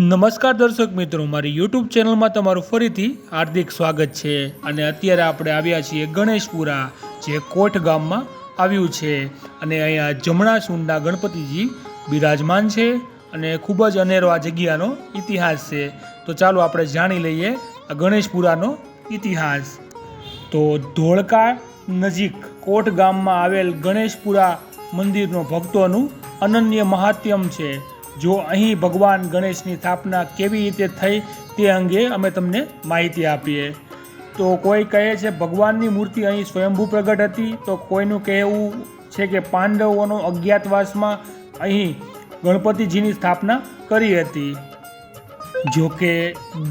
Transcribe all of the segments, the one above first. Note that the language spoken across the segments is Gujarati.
નમસ્કાર દર્શક મિત્રો, મારી યુટ્યુબ ચેનલમાં તમારું ફરીથી હાર્દિક સ્વાગત છે. અને અત્યારે આપણે આવ્યા છીએ ગણેશપુરા, જે કોટ ગામમાં આવ્યું છે. અને અહીંયા જમણા સુંડા ગણપતિજી બિરાજમાન છે અને ખૂબ જ અનેરો આ જગ્યાનો ઇતિહાસ છે. તો ચાલો આપણે જાણી લઈએ આ ગણેશપુરાનો ઇતિહાસ. તો ધોળકા નજીક કોટ ગામમાં આવેલ ગણેશપુરા મંદિરનો ભક્તોનું અનન્ય મહાત્યમ છે. જો અહીં ભગવાન ગણેશની સ્થાપના કેવી રીતે થઈ તે અંગે અમે તમને માહિતી આપીએ. તો કોઈ કહે છે ભગવાનની મૂર્તિ અહીં સ્વયંભૂ પ્રગટ હતી, તો કોઈનું કહેવું છે કે પાંડવોનો અજ્ઞાતવાસમાં અહીં ગણપતિજીની સ્થાપના કરી હતી. જોકે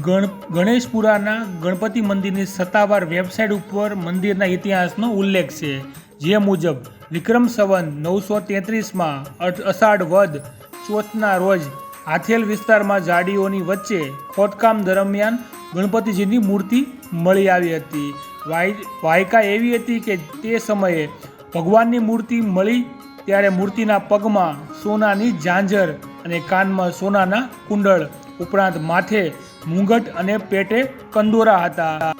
ગણ, ગણેશપુરાના ગણપતિ મંદિરની સત્તાવાર વેબસાઇટ ઉપર મંદિરના ઇતિહાસનો ઉલ્લેખ છે, જે મુજબ વિક્રમ સંવંત નવસો તેત્રીસમાં અષાઢ વદ ચોથના રોજ હાથેલ વિસ્તારમાં ઝાડીઓની વચ્ચે ખોદકામ દરમિયાન ગણપતિજીની મૂર્તિ મળી આવી હતી. વાય વાયકા એવી હતી કે તે સમયે ભગવાનની મૂર્તિ મળી ત્યારે મૂર્તિના પગમાં સોનાની ઝાંઝર અને કાનમાં સોનાના કુંડળ, ઉપરાંત માથે મુંગટ અને પેટે કંદોરા હતા.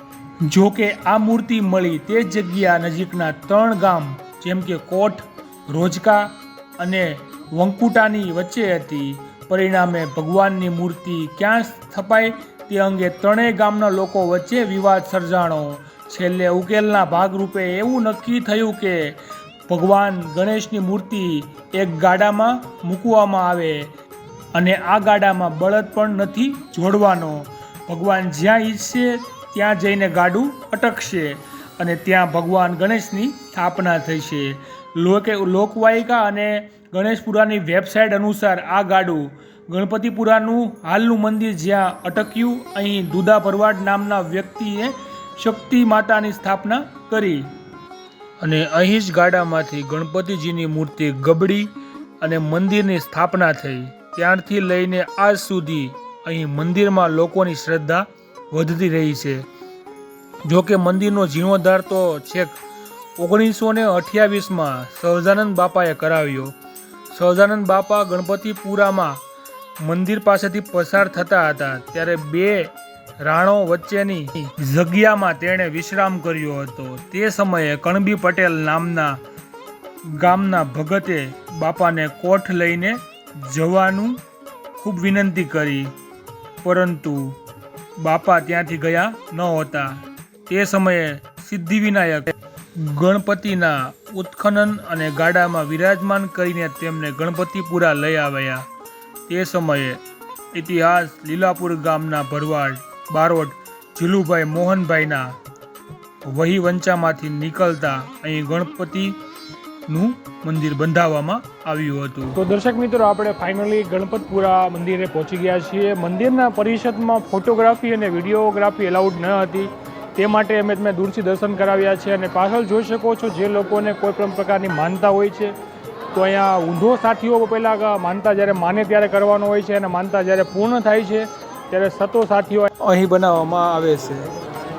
જો કે આ મૂર્તિ મળી તે જગ્યા નજીકના ત્રણ ગામ જેમ કે કોઠ, રોજકા અને વંકુટાની વચ્ચે હતી. પરિણામે ભગવાનની મૂર્તિ ક્યાં સ્થપાય તે અંગે ત્રણેય ગામના લોકો વચ્ચે વિવાદ સર્જાણો. છેલ્લે ઉકેલના ભાગરૂપે એવું નક્કી થયું કે ભગવાન ગણેશની મૂર્તિ એક ગાડામાં મૂકવામાં આવે અને આ ગાડામાં બળદ પણ નથી જોડવાનો. ભગવાન જ્યાં ઈચ્છશે ત્યાં જઈને ગાડું અટકશે અને ત્યાં ભગવાન ગણેશની સ્થાપના થશે. લોકે લોકવાયિકા અને ગણેશપુરાની વેબસાઇટ અનુસાર આ ગાડું ગણપતિપુરાનું હાલનું મંદિર જ્યાં અટક્યું, અહીં દુધા ભરવાડ નામના વ્યક્તિએ શક્તિ માતાની સ્થાપના કરી. અને અહીં જ ગાડામાંથી ગણપતિજીની મૂર્તિ ગબડી અને મંદિરની સ્થાપના થઈ. ત્યારથી લઈને આજ સુધી અહીં મંદિરમાં લોકોની શ્રદ્ધા વધતી રહી છે. જોકે મંદિરનો જીર્ણોદ્ધાર તો છેક ઓગણીસો ને અઠ્યાવીસમાં સહજાનંદ બાપાએ કરાવ્યો. સહજાનંદ બાપા ગણપતિપુરામાં મંદિર પાસેથી પસાર થતા હતા. ત્યારે બે રાણો વચ્ચેની જગ્યામાં તેણે વિશ્રામ કર્યો હતો. તે સમયે કણબી પટેલ નામના ગામના ભગતે બાપાને કોઠ લઈને જવાનું ખૂબ વિનંતી કરી. પરંતુ બાપા ત્યાંથી ગયા ન હતા. તે સમયે સિદ્ધિવિનાયક ગણપતિના ઉત્ખનન અને ગાડામાં વિરાજમાન કરીને તેમને ગણપતિપુરા લઈ આવ્યા. તે સમયે ઇતિહાસ લીલાપુર ગામના ભરવાડ, બારોટ, જીલુભાઈ મોહનભાઈના વહી વંચામાંથી નીકળતા અહીં ગણપતિનું મંદિર બંધાવવામાં આવ્યું હતું. તો દર્શક મિત્રો, આપણે ફાઇનલી ગણપતપુરા મંદિરે પહોંચી ગયા છીએ. મંદિરના પરિષદમાં ફોટોગ્રાફી અને વિડીયોગ્રાફી એલાઉડ ન હતી. તે માટે અમે તમે દૂરથી દર્શન કરાવ્યા છે અને પાછળ જોઈ શકો છો જે લોકોને કોઈ પણ પ્રકારની માનતા હોય છે. તો અહીંયા ઊંધો સાથીઓ પહેલાં માનતા જ્યારે માને ત્યારે કરવાનો હોય છે અને માનતા જ્યારે પૂર્ણ થાય છે ત્યારે સતો સાથીઓ અહીં બનાવવામાં આવે છે.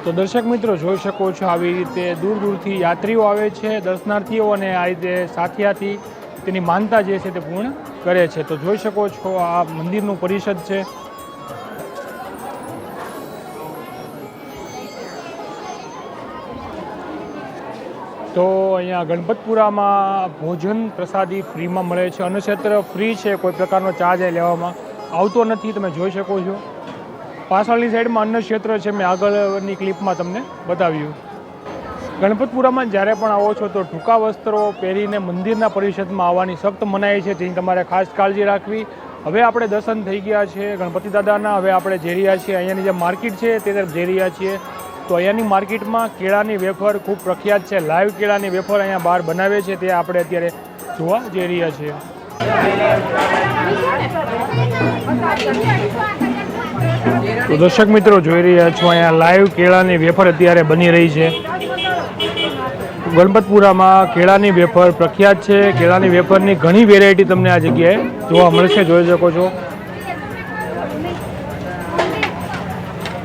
તો દર્શક મિત્રો જોઈ શકો છો આવી રીતે દૂર દૂરથી યાત્રીઓ આવે છે, દર્શનાર્થીઓ અને આ રીતે સાથિયાથી તેની માનતા જે છે તે પૂર્ણ કરે છે. તો જોઈ શકો છો આ મંદિરનું પરિષદ છે. તો અહીંયા ગણપતપુરામાં ભોજન પ્રસાદી ફ્રીમાં મળે છે. અન્નક્ષેત્ર ફ્રી છે, કોઈ પ્રકારનો ચાર્જ અહીં લેવામાં આવતો નથી, તમે જોઈ શકો છો. પાછળની સાઈડમાં અન્નક્ષેત્ર છે, મેં આગળની ક્લિપમાં તમને બતાવ્યું. ગણપતપુરામાં જ્યારે પણ આવો છો તો ટૂંકા વસ્ત્રો પહેરીને મંદિરના પરિષદમાં આવવાની સખ્ત મનાઈ છે, જેની તમારે ખાસ કાળજી રાખવી. હવે આપણે દર્શન થઈ ગયા છે ગણપતિ દાદાના, હવે આપણે જઈ રહ્યા છીએ. અહીંયાની જે માર્કેટ છે, તે તરફ જઈ રહ્યા છીએ. તો અહીંયાની માર્કેટમાં કેળાની વેફર ખૂબ પ્રખ્યાત છે. લાઈવ કેળાની વેફર અહીંયા બહાર બનાવે છે. તે આપણે અત્યારે જોવા જઈ રહ્યા છીએ. તો દર્શક મિત્રો જોઈ રહ્યા છો, અહીંયા લાઈવ કેળાની વેફર અત્યારે બની રહી છે. ગણપતપુરામાં કેળાની વેફર પ્રખ્યાત છે. કેળાની વેફરની ઘણી વેરાયટી તમને આ જગ્યાએ જોવા મળશે. જોઈ શકો છો.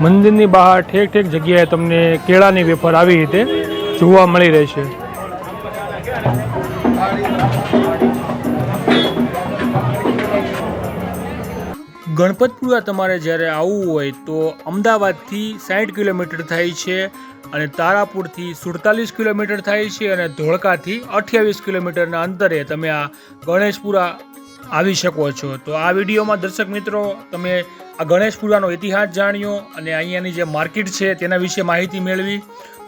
મંદિરની બહાર ઠેક ઠેક જગ્યાએ તમને કેળાની વેફર આવી રીતે જોવા મળી રહેશે. ગણપતપુરા તમારે જ્યારે આવવું હોય તો અમદાવાદથી સાઠ કિલોમીટર થાય છે અને તારાપુરથી સુડતાલીસ કિલોમીટર થાય છે અને ધોળકાથી અઠ્યાવીસ કિલોમીટરના અંતરે તમે આ ગણેશપુરા આવી શકો છો. તો આ વિડીયોમાં દર્શક મિત્રો, તમે આ ગણેશપુરાનો ઇતિહાસ જાણ્યો અને અહીંયાની જે માર્કેટ છે તેના વિશે માહિતી મેળવી.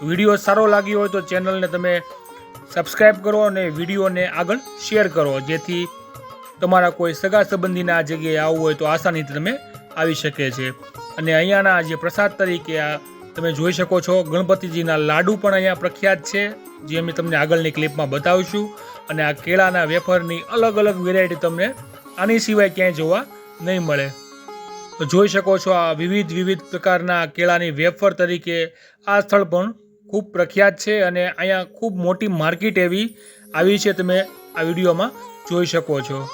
વીડિયો સારો લાગ્યો હોય તો ચેનલને તમે સબસ્ક્રાઈબ કરો અને વિડીયોને આગળ શેર કરો, જેથી તમારા કોઈ સગા સંબંધીના આ જગ્યાએ આવવું હોય તો આસાનીથી તમે આવી શકે છે. અને અહીંયાના જે પ્રસાદ તરીકે આ તમે જોઈ શકો છો, ગણપતિજીના લાડુ પણ અહીંયા પ્રખ્યાત છે, જે અમે તમને આગળની ક્લિપમાં બતાવીશું. અને આ કેળાના વેફરની અલગ અલગ વેરાયટી તમને આની સિવાય ક્યાંય જોવા નહીં મળે. જોઈ શકો છો આ વિવિધ વિવિધ પ્રકારના કેળાની વેફર તરીકે આ સ્થળ પણ ખૂબ પ્રખ્યાત છે અને અહીંયા ખૂબ મોટી માર્કેટ એવી આવી છે, તમે આ વિડીયોમાં જોઈ શકો છો.